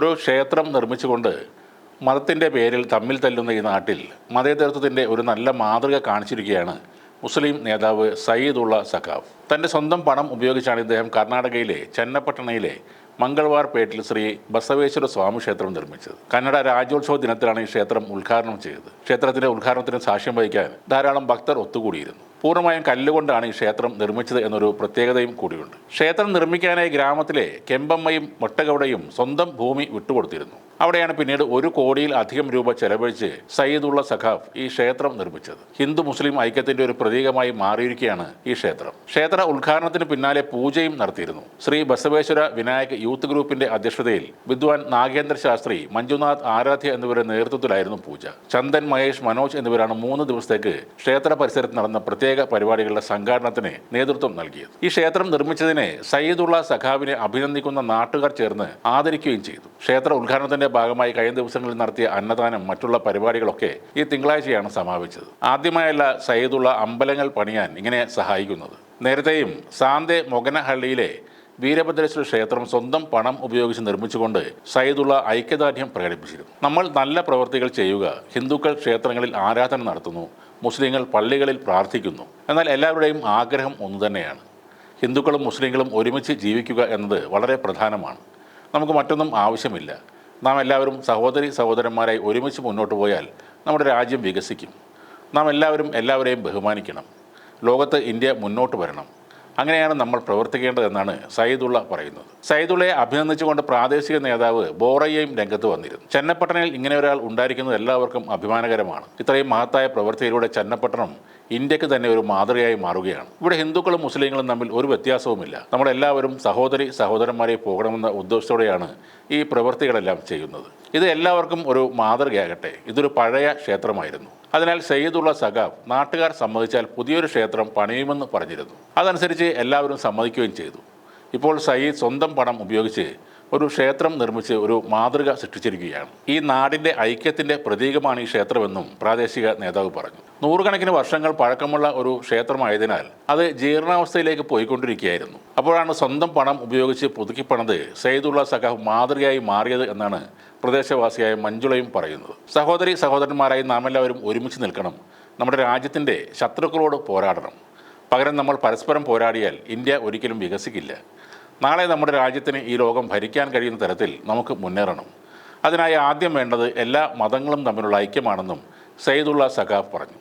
ഒരു ക്ഷേത്രം നിർമ്മിച്ചുകൊണ്ട് മതത്തിന്റെ പേരിൽ തമ്മിൽ തല്ലുന്ന ഈ നാട്ടിൽ മതേതരത്വത്തിന്റെ ഒരു നല്ല മാതൃക കാണിച്ചിരിക്കുകയാണ് മുസ്ലിം നേതാവ് സയ്യിദുള്ള സഖാവ്. തന്റെ സ്വന്തം പണം ഉപയോഗിച്ചാണ് ഇദ്ദേഹം കർണാടകയിലെ ചെന്നപ്പട്ടണയിലെ മംഗൾവാർ പേട്ടിൽ ശ്രീ ബസവേശ്വര സ്വാമി ക്ഷേത്രം നിർമ്മിച്ചത്. കന്നഡ രാജ്യോത്സവ ദിനത്തിലാണ് ഈ ക്ഷേത്രം ഉദ്ഘാടനം ചെയ്തത്. ക്ഷേത്രത്തിന്റെ ഉദ്ഘാടനത്തിന് സാക്ഷ്യം വഹിക്കാൻ ധാരാളം ഭക്തർ ഒത്തുകൂടിയിരുന്നു. പൂർണമായും കല്ലുകൊണ്ടാണ് ഈ ക്ഷേത്രം നിർമ്മിച്ചത് എന്നൊരു പ്രത്യേകതയും കൂടിയുണ്ട്. ക്ഷേത്രം നിർമ്മിക്കാനായി ഗ്രാമത്തിലെ കെമ്പമ്മയും മൊട്ടകവടയും സ്വന്തം ഭൂമി വിട്ടുകൊടുത്തിരുന്നു. അവിടെയാണ് പിന്നീട് ഒരു കോടിയിൽ അധികം രൂപ ചെലവഴിച്ച് സയ്യിദുള്ള സഖാഫ് ഈ ക്ഷേത്രം നിർമ്മിച്ചത്. ഹിന്ദു മുസ്ലിം ഐക്യത്തിന്റെ ഒരു പ്രതീകമായി മാറിയിരിക്കുകയാണ് ഈ ക്ഷേത്രം. ക്ഷേത്ര ഉദ്ഘാടനത്തിന് പിന്നാലെ പൂജയും നടത്തിയിരുന്നു. ശ്രീ ബസവേശ്വര വിനായക് യൂത്ത് ഗ്രൂപ്പിന്റെ അധ്യക്ഷതയിൽ വിദ്വാൻ നാഗേന്ദ്ര ശാസ്ത്രി മഞ്ജുനാഥ് ആരാധ്യ എന്നിവരുടെ നേതൃത്വത്തിലായിരുന്നു പൂജ. ചന്ദൻ മഹേഷ് മനോജ് എന്നിവരാണ് മൂന്ന് ദിവസത്തേക്ക് ക്ഷേത്ര പരിസരത്ത് നടന്ന പ്രത്യേക പരിപാടികളുടെ സംഘാടനത്തിന് നേതൃത്വം നൽകിയത്. ഈ ക്ഷേത്രം നിർമ്മിച്ചതിനെ സയ്യിദുള്ള സഖാവിനെ അഭിനന്ദിക്കുന്ന നാട്ടുകാർ ചേർന്ന് ആദരിക്കുകയും ചെയ്തു. ക്ഷേത്ര ഉദ്ഘാടനത്തിന്റെ ഭാഗമായി കഴിഞ്ഞ ദിവസങ്ങളിൽ നടത്തിയ അന്നദാനം മറ്റുള്ള പരിപാടികളൊക്കെ ഈ തിങ്കളാഴ്ചയാണ് സമാപിച്ചത്. ആദ്യമായല്ല സയ്യിദുള്ള അമ്പലങ്ങൾ പണിയാൻ ഇങ്ങനെ സഹായിക്കുന്നത്. നേരത്തെയും സാന്തെ മൊഗനഹള്ളിയിലെ വീരഭദ്രേശ്വര ക്ഷേത്രം സ്വന്തം പണം ഉപയോഗിച്ച് നിർമ്മിച്ചുകൊണ്ട് സയ്യിദുള്ള ഐക്യദാർഢ്യം പ്രകടിപ്പിച്ചിരുന്നു. നമ്മൾ നല്ല പ്രവൃത്തികൾ ചെയ്യുക ഹിന്ദുക്കൾ ക്ഷേത്രങ്ങളിൽ ആരാധന നടത്തുന്നു മുസ്ലിങ്ങൾ പള്ളികളിൽ പ്രാർത്ഥിക്കുന്നു. എന്നാൽ എല്ലാവരുടെയും ആഗ്രഹം ഒന്നുതന്നെയാണ്. ഹിന്ദുക്കളും മുസ്ലിങ്ങളും ഒരുമിച്ച് ജീവിക്കുക എന്നത് വളരെ പ്രധാനമാണ്. നമുക്ക് മറ്റൊന്നും ആവശ്യമില്ല. നാം എല്ലാവരും സഹോദരി സഹോദരന്മാരായി ഒരുമിച്ച് മുന്നോട്ട് പോയാൽ നമ്മുടെ രാജ്യം വികസിക്കും. നാം എല്ലാവരും എല്ലാവരെയും ബഹുമാനിക്കണം. ലോകത്ത് ഇന്ത്യ മുന്നോട്ട് വരണം. അങ്ങനെയാണ് നമ്മൾ പ്രവർത്തിക്കേണ്ടതെന്നാണ് സയ്യിദുള്ള പറയുന്നത്. സയ്യിദുള്ളയെ അഭിനന്ദിച്ചുകൊണ്ട് പ്രാദേശിക നേതാവ് ബോറയ്യയും രംഗത്ത് വന്നിരുന്നു. ചെന്നപ്പട്ടണയിൽ ഇങ്ങനെ ഒരാൾ ഉണ്ടായിരിക്കുന്നത് എല്ലാവർക്കും അഭിമാനകരമാണ്. ഇത്രയും മഹത്തായ പ്രവൃത്തിയിലൂടെ ചെന്നപ്പട്ടണം ഇന്ത്യയ്ക്ക് തന്നെ ഒരു മാതൃകയായി മാറുകയാണ്. ഇവിടെ ഹിന്ദുക്കളും മുസ്ലിങ്ങളും തമ്മിൽ ഒരു വ്യത്യാസവുമില്ല. നമ്മളെല്ലാവരും സഹോദരി സഹോദരന്മാരെ പോകണമെന്ന ഉദ്ദേശത്തോടെയാണ് ഈ പ്രവൃത്തികളെല്ലാം ചെയ്യുന്നത്. ഇത് എല്ലാവർക്കും ഒരു മാതൃകയാകട്ടെ. ഇതൊരു പഴയ ക്ഷേത്രമായിരുന്നു. അതിനാൽ സയ്യിദുള്ള സഖാബ് നാട്ടുകാർ സമ്മതിച്ചാൽ പുതിയൊരു ക്ഷേത്രം പണിയുമെന്ന് പറഞ്ഞിരുന്നു. അതനുസരിച്ച് എല്ലാവരും സമ്മതിക്കുകയും ചെയ്തു. ഇപ്പോൾ സയ്യിദ് സ്വന്തം പണം ഉപയോഗിച്ച് ഒരു ക്ഷേത്രം നിർമ്മിച്ച് ഒരു മാതൃക സൃഷ്ടിച്ചിരിക്കുകയാണ്. ഈ നാടിന്റെ ഐക്യത്തിന്റെ പ്രതീകമാണ് ഈ ക്ഷേത്രമെന്നും പ്രാദേശിക നേതാവ് പറഞ്ഞു. നൂറുകണക്കിന് വർഷങ്ങൾ പഴക്കമുള്ള ഒരു ക്ഷേത്രമായതിനാൽ അത് ജീർണാവസ്ഥയിലേക്ക് പോയിക്കൊണ്ടിരിക്കുകയായിരുന്നു. അപ്പോഴാണ് സ്വന്തം പണം ഉപയോഗിച്ച് പുതുക്കിപ്പണത് സെയ്ദുള്ള സഖാഫ് മാതൃകയായി മാറിയത് എന്നാണ് പ്രദേശവാസിയായ മഞ്ജുളയും പറയുന്നത്. സഹോദരി സഹോദരന്മാരായി നാം എല്ലാവരും ഒരുമിച്ച് നിൽക്കണം. നമ്മുടെ രാജ്യത്തിന്റെ ശത്രുക്കളോട് പോരാടണം. പകരം നമ്മൾ പരസ്പരം പോരാടിയാൽ ഇന്ത്യ ഒരിക്കലും വികസിക്കില്ല. നാളെ നമ്മുടെ രാജ്യത്തിന് ഈ ലോകം ഭരിക്കാൻ കഴിയുന്ന തരത്തിൽ നമുക്ക് മുന്നേറണം. അതിനായി ആദ്യം വേണ്ടത് എല്ലാ മതങ്ങളും തമ്മിലുള്ള ഐക്യമാണെന്നും സയ്യിദുള്ള സഖാഫ് പറഞ്ഞു.